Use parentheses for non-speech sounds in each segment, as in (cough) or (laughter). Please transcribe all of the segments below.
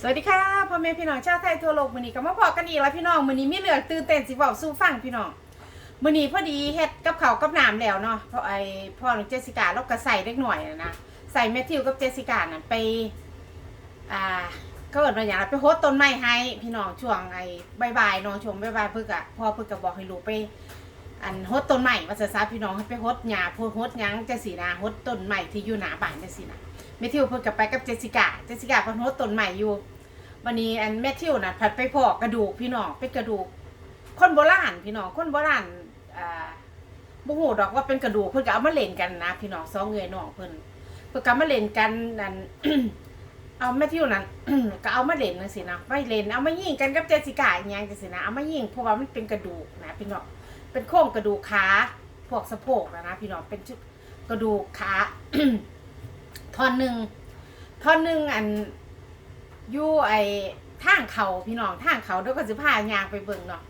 สวัสดีค่ะพ่อแม่พี่น้องชาวไทยทั่วโลกมื้อนี้ก็มาพอกันอีกแล้วพี่น้องมื้อนี้มีเรื่องตื่นเต้นสิเว้าสู่ฟังพี่น้องมื้อนี้พอดีเฮ็ดกับข้าวกับน้ำแล้วเนาะเพราะไอ้พ่อน้องเจสสิก้าเราก็ใส่เล็กหน่อยนะนะใส่แมทธิวกับเจสสิก้านั่นไปอ่าก็เอิ้นว่าหยังละไปโฮสต้นไม้ให้พี่น้องช่วงไอ้บายๆเนาะช่วงบ่ายๆเพิ่นก็พ่อเพิ่นก็บอกให้ลูกไป อันโฮสต้นไม้ว่าซะซะพี่น้องให้ไปโฮสหญ้าโพดโฮสหยังจังซี่นะโฮสต์ต้นไม้ที่อยู่หน้าบ้านจังซี่นะ แมทธิวเพิ่นก็ไปกับเจสิก้าเจสิก้าเพิ่นโฮสต์ต้นไม้อยู่วันนี้อันแมทธิวน่ะผัดไปพอกระดูกพี่น้องเป็นกระดูก คนโบราณพี่น้องคนโบราณอ่าบ่ฮู้ดอกว่าเป็นกระดูกเพิ่นก็เอามาเล่นกันนะ พี่น้องสองเงยน้องเพิ่นเพิ่นก็มาเล่นกันนั่นเอาแมทธิวนั่นก็เอามาเล่นจังซี่นะไม่เล่นเอามายิงกันกับเจสิก้าอีหยังจังซี่นะเอามายิงเพราะว่ามันเป็นกระดูกนะพี่น้องเป็นโครงกระดูกขาพวกสะโพกนะนะพี่น้องเป็นชุดกระดูกขา ท่อนหนึ่งท่อนหนึ่งอันอยู่ไอ้ทางเขาพี่น้องทางเขาเดี๋ยวก็สิพายางไปเบิ่งเนาะ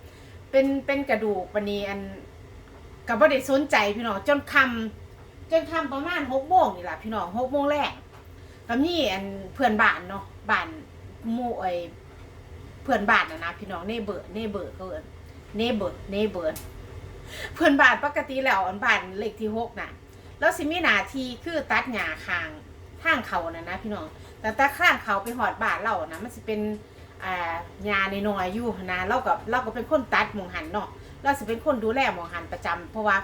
เป็นเป็นกระดูกปนีอันก็บ่ได้สนใจพี่น้องจนคำจนคำประมาณ6โมงนี่แหละพี่น้อง6โมงแรกก็มีอันเพื่อนบ้านเนาะบ้านหมู่ไอ้เพื่อนบ้านนะนะพี่น้องเนเบอร์เนเบอร์เขาเอิ้นเนเบอร์เนเบอร์เพื่อนบ้านปกติแล้วอันบ้านเลขที่6น่ะแล้วสิมีหนาทีคือตัดหญ้าคาง ทางเขานะนะพี่น้องแต่ถ้าข้างเขาไปหอดบาทเรานะมันจะเป็นอ่ายาในน้อยอยู่นะเราก็เราก็เป็นคนตัดหมองหันเนาะเราจะเป็นคนดูแลหมองหันประจำเพราะว่า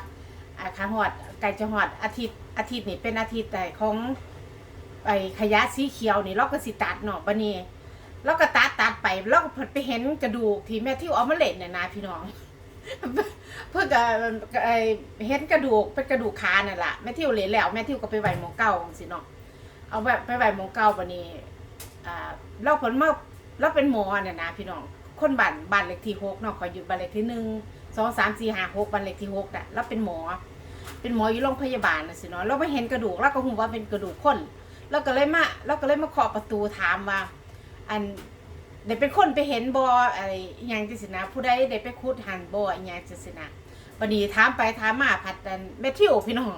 อ่าขาหอดไก่จะหอดอาทิตย์อาทิตย์นี่เป็นอาทิตย์แต่ของไอขยะสีเขียวนี่เราก็สิตัดเนาะบันนี้เราก็ตัดตัดไปเราก็ไปเห็นกระดูกที่แม่ที่เอามาเล่นเนี่ยนะพี่น้องเพื่อจะไอเห็นกระดูกเป็นกระดูกขานั่นแหละแม่ทิวเลนแล้วแม่ทิวก็ไปไหวหมองเก่าสิเนาะ เอาแบบไปไหวหมองเก่าปะนี้อ่าเราผลมาเราเป็นหมอเนี่ยนะพี่น้องคนบ้านบ้านเลขที่หกเนาะขอยอยู่บ้านเลขที่หนึ่งสองสามสี่ห้าหกบ้านเลขที่หกน่ะเราเป็นหมอ เป็นหมออยู่โรงพยาบาลนะสิเนาะเราไม่เห็นกระดูกเราก็หูว่าเป็นกระดูกคนเราก็เลยมาเราก็เลยมาเคาะประตูถามว่า อันเด็กเป็นคนไปเห็นบออะไรอหยังจังสินะ ผู้ใดได้ไปคุดหันบออหยังจังสินะวันนี้ถามไปถามมาผัดอันแมทธิวพี่น้อง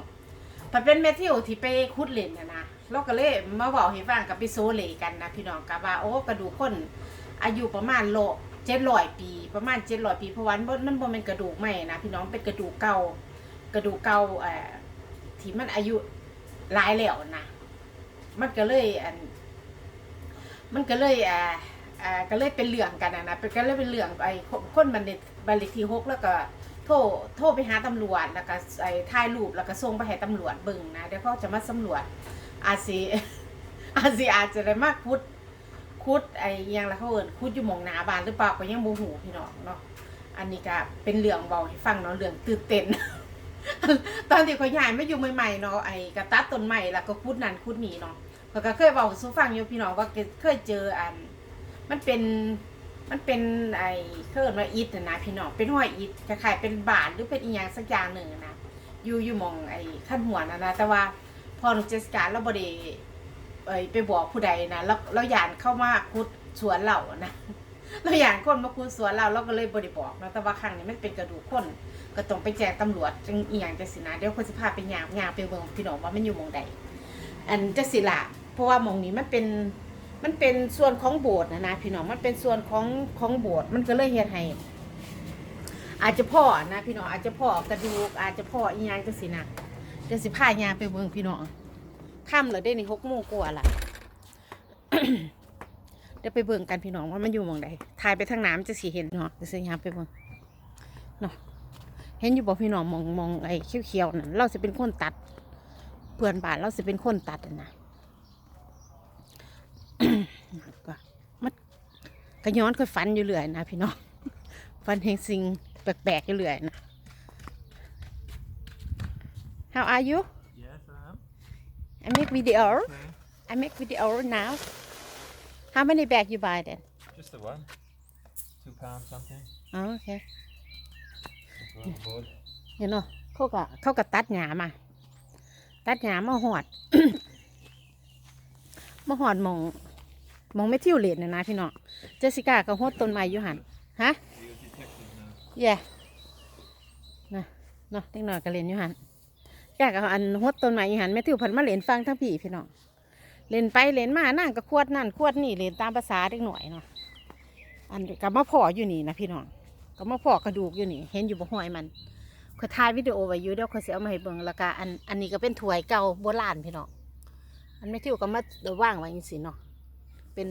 มันเป็นแมทธิวที่ไปคุดเล่นนะนะ เราก็เลยมาบอกให้ฟังกับไปโซเลกันนะพี่น้องกับว่าโอ้กระดูกคนอายุประมาณโลเจ็ดร้อยปี ประมาณเจ็ดร้อยปีเพราะว่ามันมันบ่เป็นกระดูกใหม่นะพี่น้องเป็นกระดูกเก่ากระดูกเก่าเอ่อที่มันอายุหลายแล้วนะมันก็เลยอันมันก็เลยอ่าอ่าก็เลยเป็นเรื่องกันนะนะเป็นก็เลยเป็นเรื่องไอ้คนบันเดบันเลที่หกแล้วก็โทรโทรไปหาตำรวจแล้วก็ไอ้ถ่ายรูปแล้วก็ส่งไปให้ตำรวจเบิ่งนะเดี๋ยวเขาจะมาสำรวจ อาจสิอาจสิอาจจะได้มากคุดคุดไอ้ยังละเขาเอิ้นคุดอยู่หมองหน้าบานหรือเปล่าก็ยังบ่ฮู้พี่น้องเนาะอันนี้ก็เป็นเรื่องเบาให้ฟังเนาะเรื่องตื่นเต้นตอนที่เขาย้ายมาอยู่ใหม่ๆเนาะไอ้กระตัดต้นไม้แล้วก็คุดนั่นคุดนี่เนาะก็เคยเว้าสู่ฟังอยู่พี่น้องว่าเคยเจออัน มันเป็นมันเป็นไอ้เครื่องว่าอิฐนะพี่น้องเป็นห้อยอิฐคล้ายๆเป็นบานหรือเป็นอีหยังสักอย่างหนึ่งนะอยู่อยู่มองไอ้ขั้นหัวนะนะแต่ว่า พอหนูเจสการเราบดีเอ้ยไปบอกผู้ใดนะเราเราหยานเข้ามาคุดสวนเรานะเราหยานคนมาคุดสวนเราเราก็เลยบดิบอกนะแต่ว่าครั้งนี้มันเป็นกระดูกคนก็ต้องไปแจ้งตำรวจจังอีหยังจังสินะเดี๋ยวคนสิพาไปยามยามไปเบิ่งพี่น้องว่ามันอยู่มองใด อันจังสิละเพราะว่ามองนี้มันเป็นมันเป็นส่วนของโบสถ์นะนะพี่น้องมันเป็นส่วนของของโบสถ์มันก็เลยเฮ็ดให้อาจจะพ่อนะพี่น้องอาจจะพ่อกระดูกอาจจะพ่ออีหยังจังสินะ เดี๋ยวสิพายางไปเบิ่งพี่น้องค่ำแล้วได้นี่หกโมงกว่าละเดี๋ยวไปเบิ่งกันพี่น้องว่ามันอยู่หมองใดถ่ายไปทางน้ำจะสิเห็นเนาะเดี๋ยวสิยางไปเบิ่งเนาะเห็นอยู่บอกพี่น้องมองมองไอ้เขียวๆนั่นเราจะเป็นคนตัด เพื่อนบ้านเราจะเป็นคนตัดน่ะนะก็มันก็ย้อนค่อยฝันอยู่เรื่อยนะพี่น้องฝันเห็นสิ่งแปลกๆอยู่เรื่อยนะ How are you Yes, I am. I make video Okay. I make video now How many bag you buy then Just the one. Two pounds something. oh okay That's what I bought. เห็นเนาะเขาก็เขาก็ตัดหญ้ามา ตัดหญ้ามาหอด มาหอดหมองหมองไม่ทิวเลนนะนะพี่น้อง เจสสิก้าก็หดต้นไม้อยู่หันฮะ You're detective now. แย่นะเนาะเด็กน้อยก็เล่นอยู่หัน แกก็เอาอันหดต้นไม้หันแม่ทิวเพันมาเล่นฟังทั้งพี่พี่น้องเล่นไปเล่นมานั่งก็ขวดนั่นขวดนี่เล่นตามภาษาเด็กหน่อยเนาะอันกับมาพ่ออยู่นี่นะพี่น้องกับมาพ่อกระดูกอยู่นี่ เห็นอยู่บ่ห้อยมันเขาถ่ายวิดีโอไว้อยู่เดี๋ยวเขาเสิเอามาให้เบิ่งแล้วก็อันอันนี้ก็เป็นถ้วยเก่าโบราณพี่น้องอันไม่ทิวก็มาว่างไว้จังซี่เนาะเป็น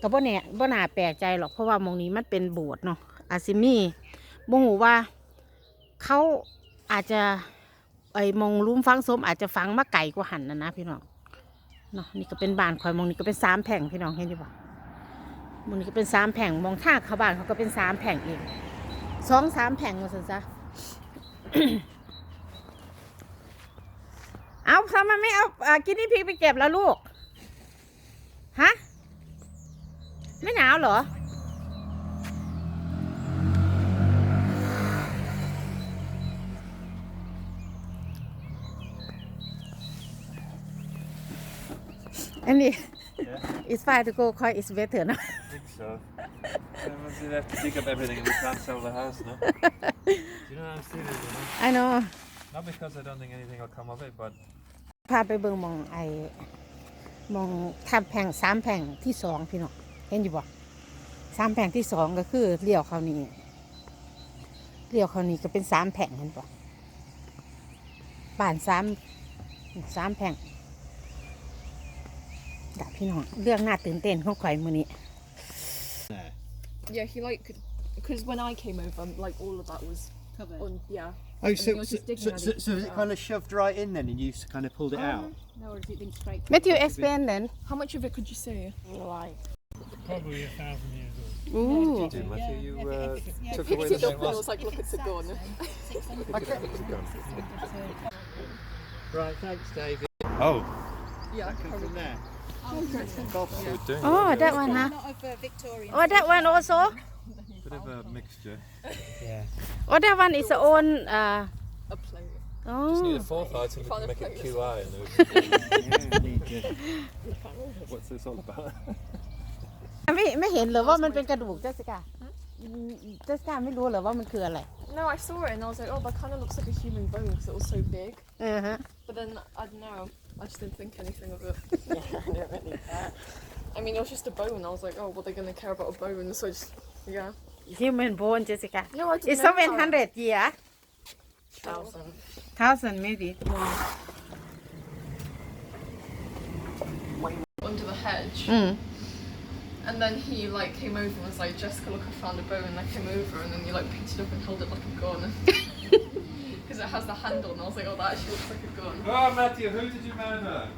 ก็บ่แน่บ่น่าแปลกใจหรอกเพราะว่ามองนี้มันเป็นโบสถ์เนาะอาจสิมีบ่ฮู้ว่าเขาอาจจะ ไอ้มองลุมฝังศพอาจจะฝังมาไกลกว่าหันนะนะพี่น้องเนาะนี่ก็เป็นบานข่อยมองนี่ก็เป็นสามแผงพี่น้องเห็นดีป่ะมองนี่ก็เป็นสามแผงมองท่าเขาบานเขาก็เป็นสามแผงเองสองสามแผงมาสิจ้ะเอาทำไมไม่เอาอ่ากินนี่พริกไปเก็บแล้วลูก ฮะ ไม่หนาวเหรอ อันนี้ Yeah, it's fine to go quite it's better นะ I think so. Then we'll have to dig up everything and we can't sell the house, no? Do you know what I'm serious, you know? I know Not because I don't think anything will come of it, but พาไปเบิ่งหมองไอ้หมองทำแผงสามแผงที่สองพี่น้องเห็นอยู่บ่สามแผงที่สองก็คือเลี้ยวเขานี่เลี้ยวเขานี่ก็เป็นสามแผงเห็นบ่บ้านสามสามแผง ดับพี่น้องเรื่องน่าตื่นเต้นของข่อยมือนี้ Yeah, he like because when I came over, like all of that was covered on. Yeah. Oh, I so, think I was so, just digging so, at so, it. so is it kind of shoved right in then and you s- kind of pulled it out? No, or has it been straight? แมทธิว explain then How much of it could you see? probably a thousand years old. Ooh. Did Matthew, you uh, took He away picked the it up main and I one? was like, look, it's a gun. Right, thanks, David. Oh, Yeah. Come from there. We're doing oh it. that one huh Not of uh, Victorian. oh that one also Bit of a mixture. Yeah. oh that one is own uh A plate. Just need oh a fourth item to Find a make it place. QI. And there yeah need to. was- What's this all about? ไม่ไม่เห็นเหรอว่ามันเป็นกระดูกเจสสิก้าเจสสิก้าไม่รู้เหรอว่ามันคืออะไร No, I saw it and I was like, oh, that kind of looks like a human bone because it was so big. เออฮะ But then I don't know. I just didn't think anything of it. (laughs) yeah, I don't really care. I mean, it was just a bone. I was like, oh, well, they're going to care about a bone. So I just, yeah. Human bone, Jessica. No, I didn't It's know that. hundred, yeah. Thousand. Thousand maybe. Under the hedge. Mm. And then he like came over and was like, Jessica, look, I found a bone. And I came over and then he like picked it up and held it like a gun. (laughs) Because it has the handle. And I was like, oh, that actually looks like a gun. Oh, Matthew, who did you murder?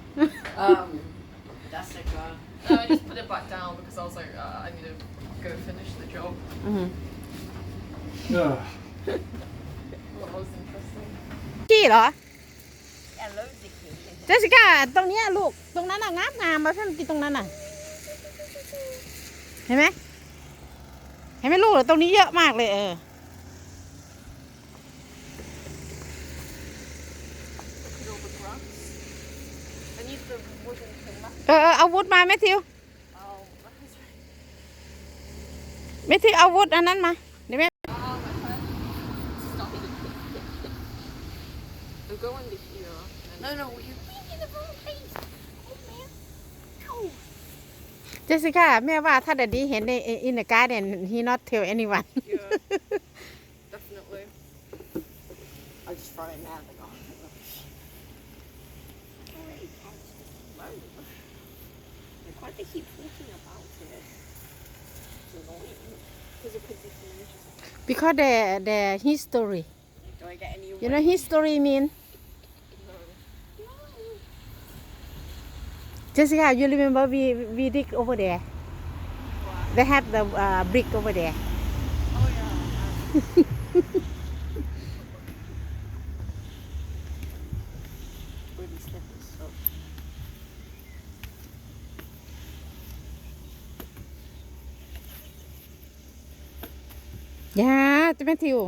Um, that's a gun. And I just put it back down because I was like, uh, I need to go finish the job. อืม Oh. Well, that was interesting. กี้เหรอ I love the key. เจสสิก้าตรงเนี้ยลูก ตรงนั้นน่ะงามงามมาเพิ่มกินตรงนั้นน่ะ เห็นไหมเห็นไหมลูกตรงนี้เยอะมากเลยเออ เออเออเอาวุธมาแมทธิว Oh, that's right. แมทธิวเอาวุธอันนั้นมาเดี๋ยวแม่ Oh, my head. Stop it. I'll go under here. And No, no, you in the wrong place. Oh, man. เจสสิก้าแม่ว่าถ้าเดดดี้เห็นในอินเดอะการ์เดน he not tell anyone yeah, (laughs) definitely. I'll just throw it now. Like, Like, why do they keep talking about it? It's annoying. Because it could be because the the history Do I get any you know history mean No. Jessica you remember we we dig over there they have the uh, brick over there Oh, yeah. (laughs) yeah จะเป็นทิว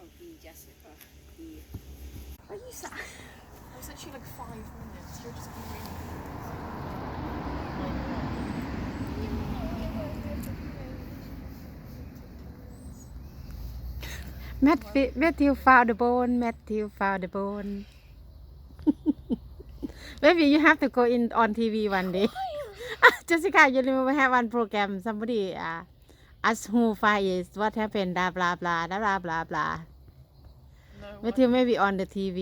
Oh, be Jessica. Be. Are you sa- It was actually like five minutes. You're just going. แมทแมทธิว found the bone แมทธิว found the bone maybe you have to go in on TV one day Jessica you remember have one program somebody uh, ask who fire is what happened blah blah blah blah blah blah blah No. but what? you maybe on the TV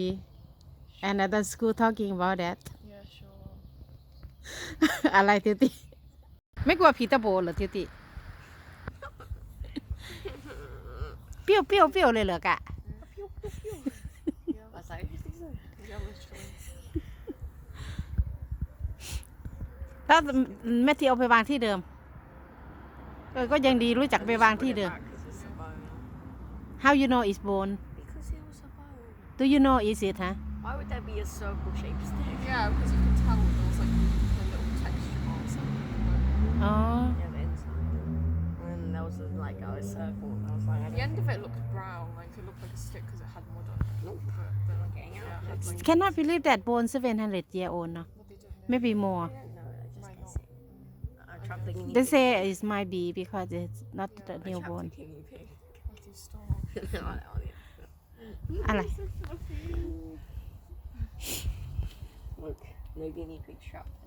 and at the school talking about that Yeah, sure. อะไรทิวติไม่กลัวผีตะโบเหรอทิวติเปรี้ยวเปรี้ยวเปรี้ยวเลยเหรอกะ Was I? Ja, literally. แล้วแม่ที่เอาไปวางที่เดิม เออก็ยังดีรู้จักไปวางที่เดิม Because it's a bone. How you know it's bone Because it was a bone. Do you know is it ฮะ Why would there be a circle shaped stick? Yeah, because you could tell there was like a little texture marks on it. อ๋อ Yeah, the inside. And then there was a, like a circle. And I was like, I The don't end of it looked brown, like it looked like a stick because it had mud on it. Nope. But then, know. Getting out. Yeah, It's like, cannot believe that bone 700 year old เนาะ what they do here. maybe more I tried the guinea they pig. say it might be because it's not the I new tried bone the guinea pig. What do you store? no, I don't want it. อะไร Look, no guinea pig trap anymore.